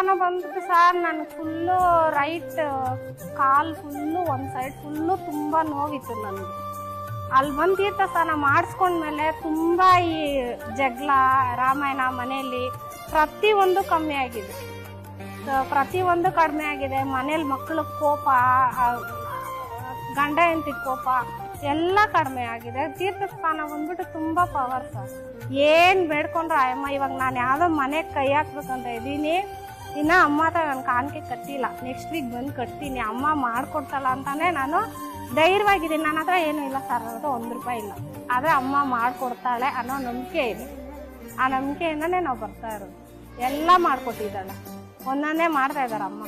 ಸ್ಥಾನ ಬಂದ್ಬಿಟ್ಟು ಸರ್, ನಾನು ಫುಲ್ಲು ರೈಟ್ ಕಾಲು ಫುಲ್ಲು ಒಂದು ಸೈಡ್ ಫುಲ್ಲು ತುಂಬ ನೋವಿತ್ತು ನನಗೆ ಅಲ್ಲಿ ಬಂದು ತೀರ್ಥಸ್ಥಾನ ಮಾಡಿಸ್ಕೊಂಡ್ಮೇಲೆ ತುಂಬ ಈ ಜಗಳ, ರಾಮಾಯಣ ಮನೆಯಲ್ಲಿ ಪ್ರತಿಯೊಂದು ಕಮ್ಮಿ ಆಗಿದೆ. ಪ್ರತಿಯೊಂದು ಕಡಿಮೆ ಆಗಿದೆ. ಮನೇಲಿ ಮಕ್ಕಳ ಕೋಪ ಗಂಡ ಹೆಂಡತಿ ಕೋಪ ಎಲ್ಲ ಕಡಿಮೆ ಆಗಿದೆ. ತೀರ್ಥಸ್ಥಾನ ಬಂದ್ಬಿಟ್ಟು ತುಂಬ ಪವರ್ ಸರ್. ಏನು ಬೇಡ್ಕೊಂಡ್ರೆ ಆಯಮ್ಮ ಇವಾಗ ನಾನು ಯಾವುದೋ ಮನೆಗೆ ಕೈ ಹಾಕ್ಬೇಕಂತ ಇದ್ದೀನಿ. ಇನ್ನು ಅಮ್ಮ ಹತ್ರ ನಾನು ಕಾಣಿಕೆ ಕಟ್ಟಿಲ್ಲ. ನೆಕ್ಸ್ಟ್ ವೀಕ್ ಬಂದು ಕಟ್ತೀನಿ. ಅಮ್ಮ ಮಾಡ್ಕೊಡ್ತಲ್ಲ ಅಂತಲೇ ನಾನು ಧೈರ್ಯವಾಗಿದ್ದೀನಿ. ನನ್ನ ಹತ್ರ ಏನೂ ಇಲ್ಲ ಸರ್ ಅನ್ನೋದು ಒಂದು ರೂಪಾಯಿ ಇಲ್ಲ. ಆದರೆ ಅಮ್ಮ ಮಾಡಿಕೊಡ್ತಾಳೆ ಅನ್ನೋ ನಂಬಿಕೆ ಇದೆ. ಆ ನಂಬಿಕೆಯಿಂದನೇ ನಾವು ಬರ್ತಾ ಇರೋದು. ಎಲ್ಲ ಮಾಡ್ಕೊಟ್ಟಿದ್ದಾಳೆ. ಒಂದೊಂದೇ ಮಾಡ್ತಾ ಇದ್ದಾರೆ ಅಮ್ಮ.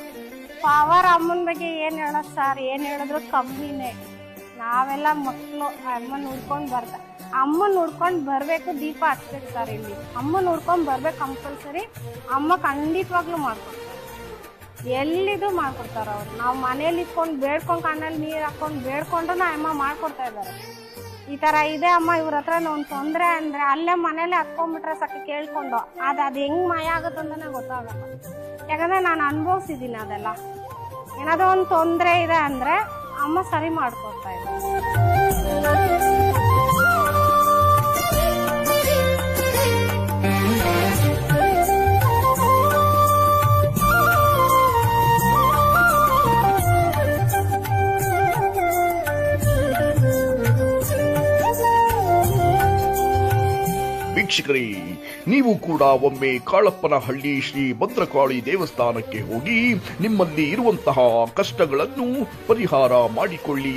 ಪವರ್ ಅಮ್ಮನ ಬಗ್ಗೆ ಏನು ಹೇಳೋದು ಸರ್ ಏನು ಹೇಳಿದ್ರು ಕಮ್ಮಿನೇ. ನಾವೆಲ್ಲ ಮಕ್ಕಳು ಅಮ್ಮನ ಉಳ್ಕೊಂಡು ಬರ್ತಾ ಅಮ್ಮನ ನೋಡ್ಕೊಂಡು ಬರಬೇಕು, ದೀಪ ಹಚ್ಬೇಕು ಸರ್ ಇಲ್ಲಿ. ಅಮ್ಮ ನೋಡ್ಕೊಂಡು ಬರ್ಬೇಕು ಕಂಪಲ್ಸರಿ ಅಮ್ಮ ಖಂಡಿತವಾಗ್ಲೂ ಮಾಡ್ಕೊಡ್ತಾರೆ. ಎಲ್ಲಿದು ಮಾಡ್ಕೊಡ್ತಾರೆ ಅವ್ರು? ನಾವು ಮನೇಲಿ ಇಟ್ಕೊಂಡು ಬೇಡ್ಕೊಂಡು ಕಣ್ಣಲ್ಲಿ ನೀರು ಹಾಕೊಂಡು ಬೇಡ್ಕೊಂಡ್ರು ಅಮ್ಮ ಮಾಡ್ಕೊಡ್ತಾ ಇದ್ದಾರೆ. ಈ ಥರ ಇದೆ ಅಮ್ಮ, ಇವ್ರ ಹತ್ರ ಒಂದು ತೊಂದರೆ ಅಂದರೆ ಅಲ್ಲೇ ಮನೇಲೆ ಹತ್ಕೊಂಡ್ಬಿಟ್ರೆ ಸಕ್ಕ ಕೇಳ್ಕೊಂಡು. ಅದು ಅದು ಹೆಂಗೆ ಮಾಯ ಆಗುತ್ತೆ ಅಂತಾನೆ ಗೊತ್ತಾಗಲ್ಲ. ಯಾಕಂದರೆ ನಾನು ಅನುಭವಿಸಿದ್ದೀನಿ ಅದೆಲ್ಲ. ಏನಾದರೂ ಒಂದು ತೊಂದರೆ ಇದೆ ಅಂದರೆ ಅಮ್ಮ ಸರಿ ಮಾಡ್ಕೊಡ್ತಾ ಇದ್ದಾರೆ. ವೀಕ್ಷಕರೇ ನೀವು ಕೂಡ ಒಮ್ಮೆ ಕಾಳಪ್ಪನಹಳ್ಳಿ ಶ್ರೀ ಭದ್ರಕಾಳಿ ದೇವಸ್ಥಾನಕ್ಕೆ ಹೋಗಿ ನಿಮ್ಮಲ್ಲಿ ಇರುವಂತಹ ಕಷ್ಟಗಳನ್ನು ಪರಿಹಾರ ಮಾಡಿಕೊಳ್ಳಿ